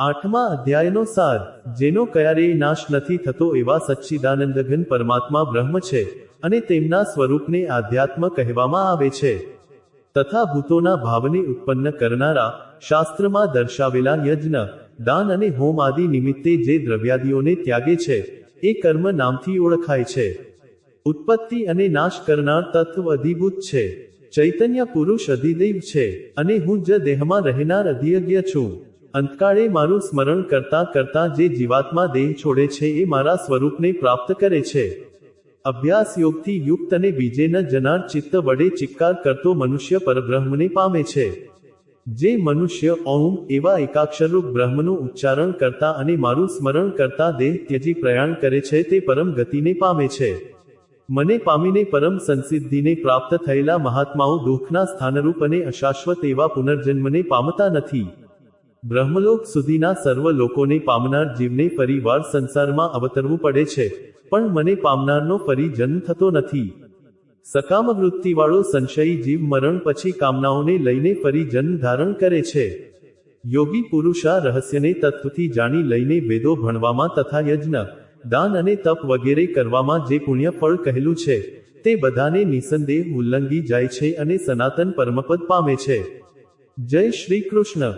આઠમા અધ્યાયનો સાર, જેનો ક્યારેય નાશ નથી થતો એવા સચ્ચિદાનંદઘન પરમાત્મા બ્રહ્મ છે અને તેમના સ્વરૂપને આધ્યાત્મ કહેવામાં આવે છે. તથા ભૂતોના ભાવને ઉત્પન્ન કરનારા શાસ્ત્રમાં દર્શાવેલા યજ્ઞ, દાન અને હોમ આદિ નિમિત્તે જે દ્રવ્યાદિઓને ત્યાગે છે, એ કર્મ નામથી ઓળખાય છે. ઉત્પત્તિ અને નાશ કરનાર તત્વ અધિભૂત છે. ચૈતન્ય પુરુષ અધિદેવ છે અને હું જ દેહમાં રહેનાર અધિયજ્ઞ છું. અંતકાળે મારું સ્મરણ કરતા કરતા જે જીવાત્મા દેહ છોડે છે એ મારા સ્વરૂપને પ્રાપ્ત કરે છે. અભ્યાસ યોગથી યુક્ત અને બીજે ન જનાર ચિત્ત વડે ચિક્કાર કરતો મનુષ્ય પરબ્રહ્મને પામે છે. જે મનુષ્ય ઓમ એવા એકાક્ષરરૂપ બ્રહ્મનું ઉચ્ચારણ કરતા અને મારું સ્મરણ કરતા દેહ ત્યજી પ્રયાણ કરે છે તે પરમ ગતિને પામે છે. મને પામીને પરમ સંસિદ્ધિને પ્રાપ્ત થયેલા મહાત્માઓ દુઃખના સ્થાનરૂપ અને અશાશ્વત એવા પુનર્જન્મને પામતા નથી. બ્રહ્મલોક સુધીના સર્વ લોકોને પામનાર જીવને પરિવાર સંસારમાં અવતરવું પડે છે. પણ મને પામનારનો ફરી જન્મ થતો નથી. સકામ વૃત્તિવાળો સંશયી જીવ મરણ પછી કામનાઓને લઈને ફરી જન્મ ધારણ કરે છે. યોગી પુરુષ રહસ્યને તત્વથી જાણી લઈને વેદો ભણવામાં તથા યજ્ઞ, દાન અને તપ વગેરે કરવામાં જે પુણ્ય ફળ કહેલું છે, તે બધાને નિસંદેહ ઉલ્લંઘી જાય છે અને સનાતન પરમપદ પામે છે. જય શ્રી કૃષ્ણ.